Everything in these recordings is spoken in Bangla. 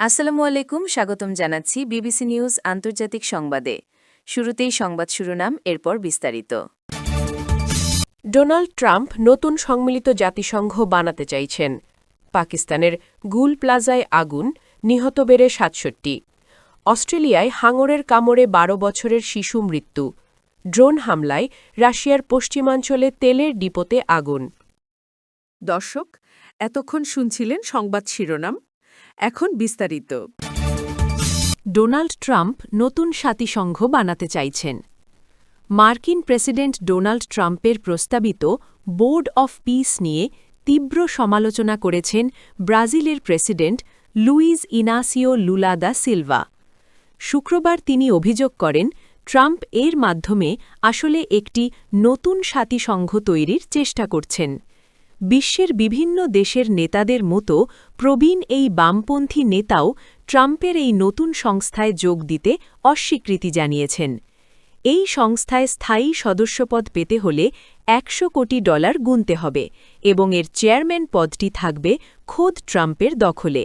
আসসালামু আলাইকুম, স্বাগতম জানাচ্ছি বিবিসি নিউজ আন্তর্জাতিক সংবাদে। শুরুতেই সংবাদ শিরোনাম, এরপর বিস্তারিত। ডোনাল্ড ট্রাম্প নতুন সম্মিলিত জাতিসংঘ বানাতে চাইছেন। পাকিস্তানের গুল প্লাজায় আগুন, নিহত বেড়ে সাতষট্টি। অস্ট্রেলিয়ায় হাঙরের কামড়ে বারো বছরের শিশু মৃত্যু। ড্রোন হামলায় রাশিয়ার পশ্চিমাঞ্চলে তেলের ডিপোতে আগুন। দর্শক, এতক্ষণ শুনছিলেন সংবাদ শিরোনাম। এখন বিস্তারিত। ডোনাল্ড ট্রাম্প নতুন জাতিসংঘ বানাতে চাইছেন। মার্কিন প্রেসিডেন্ট ডোনাল্ড ট্রাম্পের প্রস্তাবিত বোর্ড অফ পিস নিয়ে তীব্র সমালোচনা করেছেন ব্রাজিলের president Luiz Inacio Lula da Silva. শুক্রবার তিনি অভিযোগ করেন, ট্রাম্প এর মাধ্যমে আসলে একটি নতুন জাতিসংঘ তৈরির চেষ্টা করছেন। বিশ্বের বিভিন্ন দেশের নেতাদের মতো প্রবীণ এই বামপন্থী নেতাও ট্রাম্পের এই নতুন সংস্থায় যোগ দিতে অস্বীকৃতি জানিয়েছেন। এই সংস্থায় স্থায়ী সদস্যপদ পেতে হলে একশো কোটি ডলার গুনতে হবে এবং এর চেয়ারম্যান পদটি থাকবে খোদ ট্রাম্পের দখলে।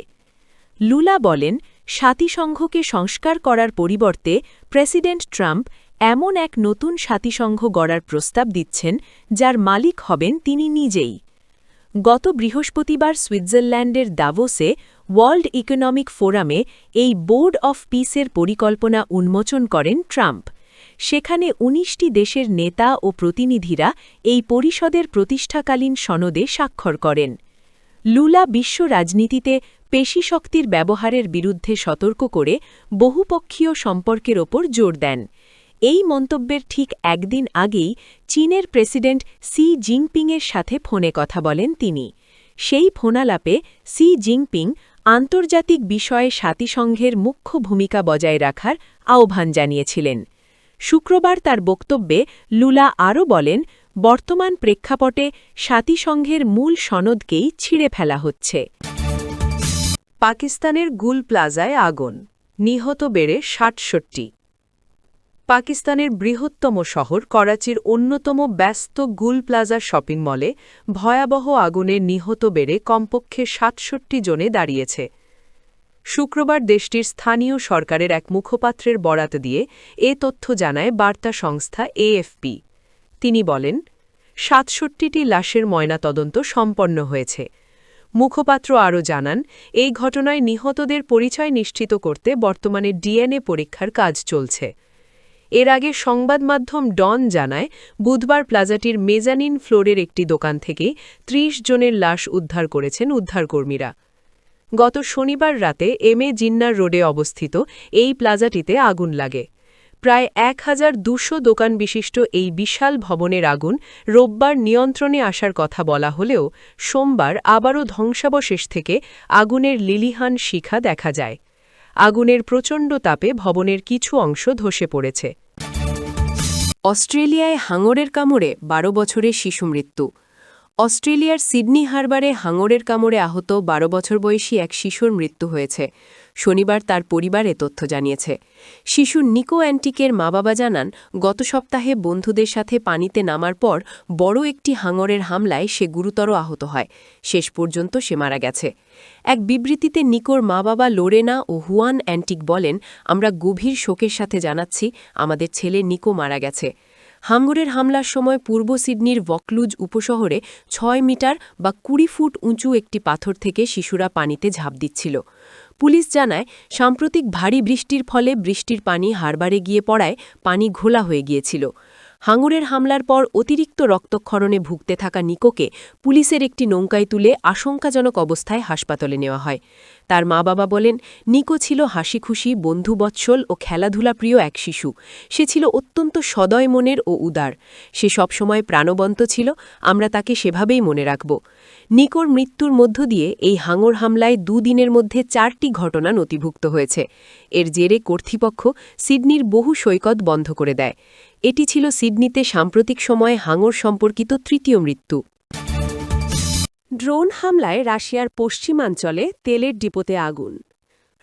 লুলা বলেন, সাতিসংঘকে সংস্কার করার পরিবর্তে প্রেসিডেন্ট ট্রাম্প এমন এক নতুন জাতিসংঘ গড়ার প্রস্তাব দিচ্ছেন, যার মালিক হবেন তিনি নিজেই। গত বৃহস্পতিবার সুইৎজারল্যান্ডের দাভোসে ওয়ার্ল্ড ইকোনমিক ফোরামে এই বোর্ড অফ পিসের পরিকল্পনা উন্মোচন করেন ট্রাম্প। সেখানে ১৯টি দেশের নেতা ও প্রতিনিধিরা এই পরিষদের প্রতিষ্ঠাকালীন সনদে স্বাক্ষর করেন। লুলা বিশ্ব রাজনীতিতে পেশিশক্তির ব্যবহারের বিরুদ্ধে সতর্ক করে বহুপক্ষীয় সম্পর্কের ওপর জোর দেন। এই মন্তব্যের ঠিক একদিন আগেই চীনের প্রেসিডেন্ট সি জিনপিংয়ের সাথে ফোনে কথা বলেন তিনি। সেই ফোনালাপে সি জিনপিং আন্তর্জাতিক বিষয়ে জাতিসংঘের মুখ্য ভূমিকা বজায় রাখার আহ্বান জানিয়েছিলেন। শুক্রবার তার বক্তব্যে লুলা আরও বলেন, বর্তমান প্রেক্ষাপটে জাতিসংঘের মূল সনদকেই ছিঁড়ে ফেলা হচ্ছে। পাকিস্তানের গুল প্লাজায় আগুন, নিহত বেড়ে ষাটষট্টি। পাকিস্তানের বৃহত্তম শহর করাচির অন্যতম ব্যস্ত গুল প্লাজা শপিং মলে ভয়াবহ আগুনে নিহত বেড়ে কমপক্ষে সাতষট্টি জনে দাঁড়িয়েছে। শুক্রবার দেশটির স্থানীয় সরকারের এক মুখপাত্রের বরাত দিয়ে এ তথ্য জানায় বার্তা সংস্থা এএফপি। তিনি বলেন, সাতষট্টিটি লাশের ময়নাতদন্ত সম্পন্ন হয়েছে। মুখপাত্র আরও জানান, এই ঘটনায় নিহতদের পরিচয় নিশ্চিত করতে বর্তমানে ডিএনএ পরীক্ষার কাজ চলছে। এর আগে সংবাদ মাধ্যম ডন জানায়, বুধবার প্লাজাটির মেজানিন ফ্লোরের একটি দোকান থেকে ৩০ জনের লাশ উদ্ধার করেছেন উদ্ধারকর্মীরা। গত শনিবার রাতে এম এ জিন্নার রোডে অবস্থিত এই প্লাজাটিতে আগুন লাগে। প্রায় এক হাজার দুশো দোকান বিশিষ্ট এই বিশাল ভবনের আগুন রোববার নিয়ন্ত্রণে আসার কথা বলা হলেও, সোমবার আবারও ধ্বংসাবশেষ থেকে আগুনের লিলিহান শিখা দেখা যায়। আগুনের প্রচণ্ড তাপে ভবনের কিছু অংশ ধসে পড়েছে। অস্ট্রেলিয়ায় হাঙরের কামড়ে বারো বছরের শিশু মৃত্যু। অস্ট্রেলিয়ার সিডনি হারবারে হাঙরের কামড়ে আহত বারো বছর বয়সী এক শিশুর মৃত্যু হয়েছে। শনিবার তার পরিবারে তথ্য জানিয়েছে। শিশু নিকো অ্যান্টিকের মা বাবা জানান, গত সপ্তাহে বন্ধুদের সাথে পানিতে নামার পর বড় একটি হাঙরের হামলায় সে গুরুতর আহত হয়। শেষ পর্যন্ত সে মারা গেছে। এক বিবৃতিতে নিকোর মা বাবা লোরেনা ও হুয়ান অ্যান্টিক বলেন, আমরা গভীর শোকের সাথে জানাচ্ছি, আমাদের ছেলে নিকো মারা গেছে। হাঙ্গরের হামলার সময় পূর্ব সিডনির ভকলুজ উপশহরে ছয় মিটার বা কুড়ি ফুট উঁচু একটি পাথর থেকে শিশুরা পানিতে ঝাঁপ দিচ্ছিল। পুলিশ জানায়, সাম্প্রতিক ভারী বৃষ্টির ফলে বৃষ্টির পানি হারবারে গিয়ে পড়ায় পানি ঘোলা হয়ে গিয়েছিল। হাঙুরের হামলার পর অতিরিক্ত রক্তক্ষরণে ভুগতে থাকা নিকোকে পুলিশের একটি নৌকায় তুলে আশঙ্কাজনক অবস্থায় হাসপাতালে নেওয়া হয়। তার মা বাবা বলেন, নিকো ছিল হাসিখুশি, বন্ধুবৎসল ও খেলাধুলাপ্রিয় এক শিশু। সে ছিল অত্যন্ত সদয় মনের ও উদার। সে সবসময় প্রাণবন্ত ছিল, আমরা তাকে সেভাবেই মনে রাখব। নিকোর মৃত্যুর মধ্য দিয়ে এই হাঙর হামলায় দুদিনের মধ্যে চারটি ঘটনা নথিভুক্ত হয়েছে। এর জেরে কর্তৃপক্ষ সিডনির বহু সৈকত বন্ধ করে দেয়। এটি ছিল সিডনিতে সাম্প্রতিক সময়ে হাঙর সম্পর্কিত তৃতীয় মৃত্যু। ড্রোন হামলায় রাশিয়ার পশ্চিমাঞ্চলে তেলের ডিপোতে আগুন।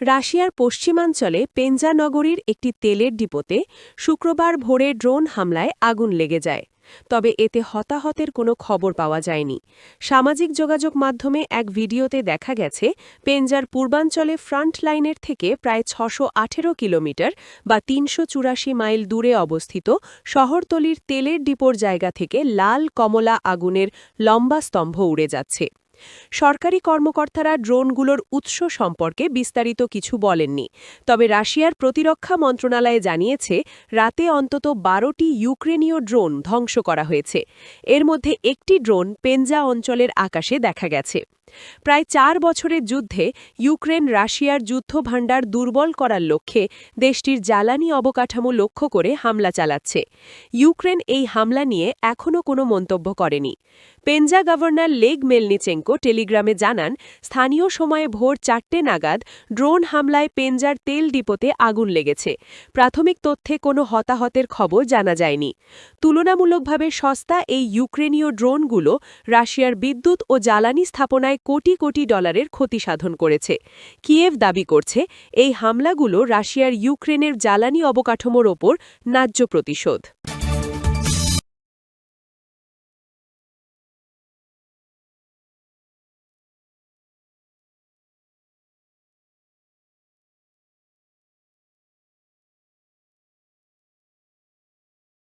রাশিয়ার পশ্চিমাঞ্চলে পেঞ্জা নগরীর একটি তেলের ডিপোতে শুক্রবার ভোরে ড্রোন হামলায় আগুন লেগে যায়। তবে এতে হতাহতের কোনো খবর পাওয়া যায়নি। সামাজিক যোগাযোগ মাধ্যমে এক ভিডিওতে দেখা গেছে, পেঞ্জার পূর্বাঞ্চলে ফ্রন্ট লাইনের থেকে প্রায় ছশো কিলোমিটার বা তিনশো চুরাশি মাইল দূরে অবস্থিত শহরতলির তেলের ডিপোর জায়গা থেকে লাল কমলা আগুনের লম্বা স্তম্ভ উড়ে যাচ্ছে। সরকারি কর্মকর্তারা ড্রোনগুলোর উৎস সম্পর্কে বিস্তারিত কিছু বলেননি। তবে রাশিয়ার প্রতিরক্ষা মন্ত্রণালয়ে জানিয়েছে, রাতে অন্তত বারোটি ইউক্রেনীয় ড্রোন ধ্বংস করা হয়েছে। এর মধ্যে একটি ড্রোন পেঞ্জা অঞ্চলের আকাশে দেখা গেছে। প্রায় চার বছরের যুদ্ধে ইউক্রেন রাশিয়ার যুদ্ধভাণ্ডার দুর্বল করার লক্ষ্যে দেশটির জ্বালানি অবকাঠামো লক্ষ্য করে হামলা চালাচ্ছে। ইউক্রেন এই হামলা নিয়ে এখনও কোনো মন্তব্য করেনি। পেঞ্জা গভর্নর লেগ মেলনিচেঙ্কো টেলিগ্রামে জানান, স্থানীয় সময়ে ভোর চারটে নাগাদ ড্রোন হামলায় পেঞ্জার তেল ডিপোতে আগুন লেগেছে। প্রাথমিক তথ্যে কোনো হতাহতের খবর জানা যায়নি। তুলনামূলকভাবে সস্তা এই ইউক্রেনীয় ড্রোনগুলো রাশিয়ার বিদ্যুৎ ও জ্বালানি স্থাপনায় কোটি কোটি ডলারের ক্ষতি সাধন করেছে। কিয়েভ দাবি করছে, এই হামলাগুলো রাশিয়ার ইউক্রেনের জ্বালানি অবকাঠামোর ওপর ন্যায্য প্রতিশোধ।